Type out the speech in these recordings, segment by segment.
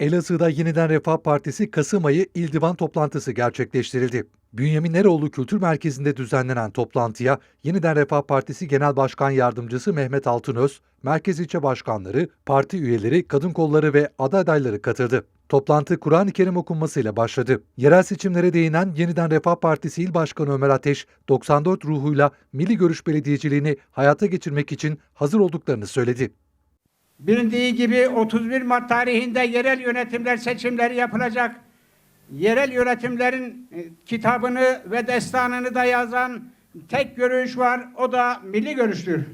Elazığ'da Yeniden Refah Partisi Kasım ayı İl Divan toplantısı gerçekleştirildi. Bünyamin Eroğlu Kültür Merkezi'nde düzenlenen toplantıya Yeniden Refah Partisi Genel Başkan Yardımcısı Mehmet Altınöz, merkez ilçe başkanları, parti üyeleri, kadın kolları ve aday adayları katıldı. Toplantı Kur'an-ı Kerim okunmasıyla başladı. Yerel seçimlere değinen Yeniden Refah Partisi İl Başkanı Ömer Ateş, 94 ruhuyla Milli Görüş Belediyeciliğini hayata geçirmek için hazır olduklarını söyledi. Bilindiği gibi 31 Mart tarihinde yerel yönetimler seçimleri yapılacak. Yerel yönetimlerin e, kitabını ve destanını da yazan tek görüş var. O da milli görüştür.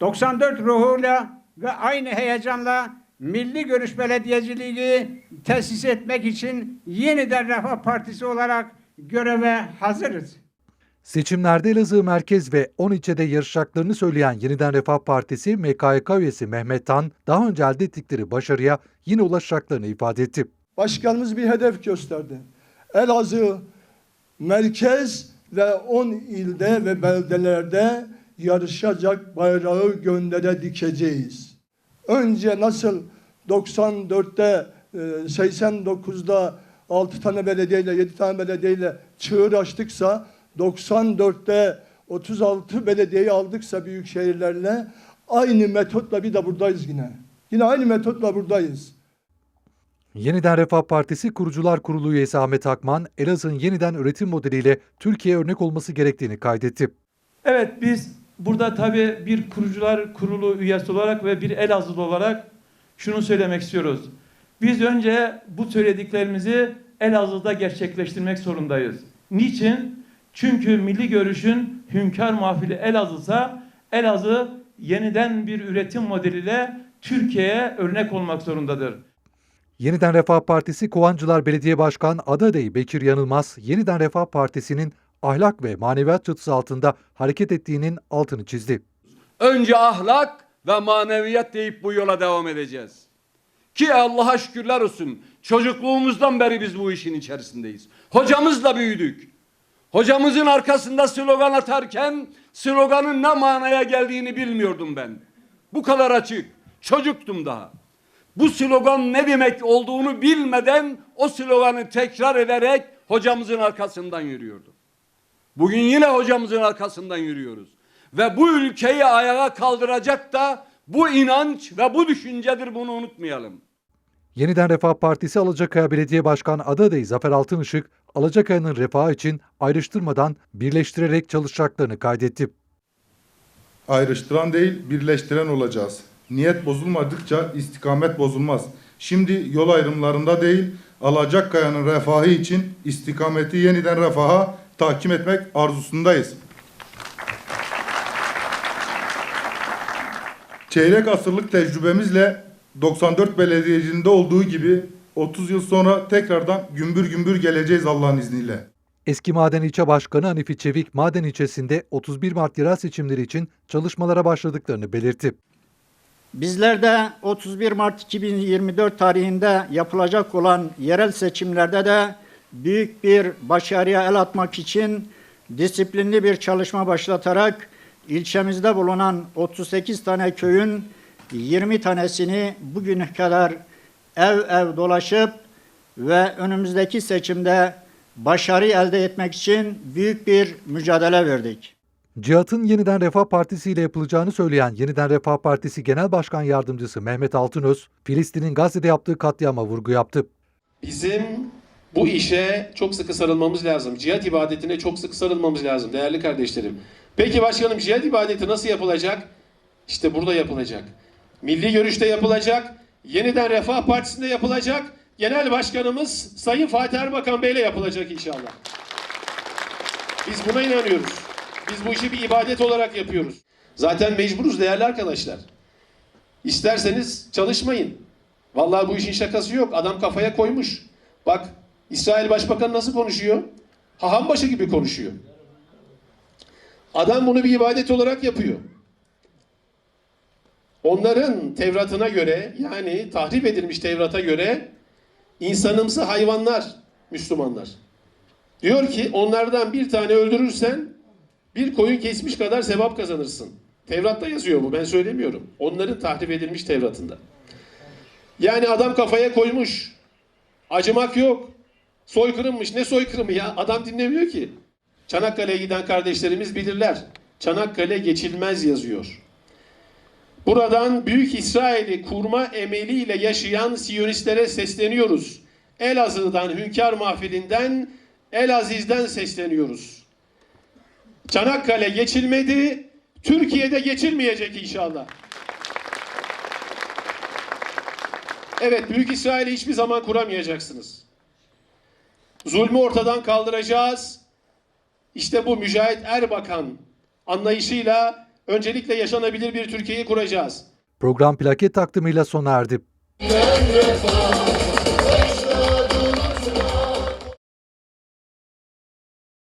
94 ruhuyla ve aynı heyecanla milli görüş belediyeciliği tesis etmek için yeniden Refah Partisi olarak göreve hazırız. Seçimlerde Elazığ Merkez ve 10 ilçede yarışacaklarını söyleyen Yeniden Refah Partisi MKYK üyesi Mehmet Tan, daha önce elde ettikleri başarıya yine ulaşacaklarını ifade etti. Başkanımız bir hedef gösterdi. Elazığ merkez ve 10 ilde ve beldelerde yarışacak bayrağı göndere dikeceğiz. Önce nasıl 94'te, e, 89'da 6 tane belediyeyle, 7 tane belediyeyle çığır açtıksa, 94'te 36 belediyeyi aldıksa büyük şehirlerle aynı metotla bir de buradayız yine. Yine aynı metotla buradayız. Yeniden Refah Partisi Kurucular Kurulu üyesi Ahmet Akman, Elazığ'ın yeniden üretim modeliyle Türkiye'ye örnek olması gerektiğini kaydetti. Evet biz burada tabii bir kurucular kurulu üyesi olarak ve bir Elazığlı olarak şunu söylemek istiyoruz. Biz önce bu söylediklerimizi Elazığ'da gerçekleştirmek zorundayız. Niçin? Çünkü milli görüşün hünkâr mahfili Elazığ'sa Elazığ yeniden bir üretim modeliyle Türkiye'ye örnek olmak zorundadır. Yeniden Refah Partisi Kovancılar Belediye Başkan adı adayı Bekir Yanılmaz, Yeniden Refah Partisi'nin ahlak ve maneviyat çatısı altında hareket ettiğinin altını çizdi. Önce ahlak ve maneviyat deyip bu yola devam edeceğiz. Ki Allah'a şükürler olsun. Çocukluğumuzdan beri biz bu işin içerisindeyiz. Hocamızla büyüdük. Hocamızın arkasında slogan atarken sloganın ne manaya geldiğini bilmiyordum ben. Bu kadar açık. Çocuktum daha. Bu slogan ne demek olduğunu bilmeden o sloganı tekrar ederek hocamızın arkasından yürüyordum. Bugün yine hocamızın arkasından yürüyoruz. Ve bu ülkeyi ayağa kaldıracak da bu inanç ve bu düşüncedir bunu unutmayalım. Yeniden Refah Partisi Alacakaya Belediye Başkan adı adayı Zafer Altınışık, Alacakaya'nın refahı için ayrıştırmadan birleştirerek çalışacaklarını kaydetti. ayrıştıran değil, birleştiren olacağız. Niyet bozulmadıkça istikamet bozulmaz. Şimdi yol ayrımlarında değil, Alacakkaya'nın refahı için istikameti yeniden refaha tahkim etmek arzusundayız. Çeyrek asırlık tecrübemizle 94 belediyeciliğinde olduğu gibi 30 yıl sonra tekrardan gümbür gümbür geleceğiz Allah'ın izniyle. Eski Maden İlçe Başkanı Hanifi Çevik, Maden ilçesinde 31 Mart yerel seçimleri için çalışmalara başladıklarını belirtti. Bizler de 31 Mart 2024 tarihinde yapılacak olan yerel seçimlerde de büyük bir başarıya el atmak için disiplinli bir çalışma başlatarak ilçemizde bulunan 38 tane köyün 20 tanesini bugüne kadar ev ev dolaşıp ve önümüzdeki seçimde başarı elde etmek için büyük bir mücadele verdik. Cihat'ın Yeniden Refah Partisi ile yapılacağını söyleyen Yeniden Refah Partisi Genel Başkan Yardımcısı Mehmet Altınöz, Filistin'in Gazze'de yaptığı katliama vurgu yaptı. Bizim bu işe çok sıkı sarılmamız lazım. Cihat ibadetine çok sıkı sarılmamız lazım değerli kardeşlerim. Peki başkanım cihat ibadeti nasıl yapılacak? İşte burada yapılacak. Milli görüşte yapılacak. Yeniden Refah Partisi'nde yapılacak. Genel Başkanımız Sayın Fatih Erbakan Bey'le yapılacak inşallah. Biz buna inanıyoruz. Biz bu işi bir ibadet olarak yapıyoruz. Zaten mecburuz değerli arkadaşlar. İsterseniz çalışmayın. Vallahi bu işin şakası yok. Adam kafaya koymuş. Bak İsrail Başbakanı nasıl konuşuyor? Haham başı gibi konuşuyor. Adam bunu bir ibadet olarak yapıyor. Onların Tevrat'ına göre yani tahrip edilmiş Tevrat'a göre insanımsı hayvanlar Müslümanlar. Diyor ki onlardan bir tane öldürürsen bir koyun kesmiş kadar sevap kazanırsın. Tevrat'ta yazıyor bu ben söylemiyorum. Onların tahrip edilmiş Tevrat'ında. Yani adam kafaya koymuş. Acımak yok. Soykırımmış. Ne soykırımı ya? Adam dinlemiyor ki. Çanakkale'ye giden kardeşlerimiz bilirler. Çanakkale geçilmez yazıyor. Buradan Büyük İsrail'i kurma emeliyle yaşayan Siyonistlere sesleniyoruz. Elazığ'dan, Hünkar Mahfilinden, Elaziz'den sesleniyoruz. Çanakkale geçilmedi, Türkiye'de geçilmeyecek inşallah. Evet, Büyük İsrail'i hiçbir zaman kuramayacaksınız. Zulmü ortadan kaldıracağız. İşte bu Mücahit Erbakan anlayışıyla öncelikle yaşanabilir bir Türkiye'yi kuracağız. Program plaket takdimiyle sona erdi.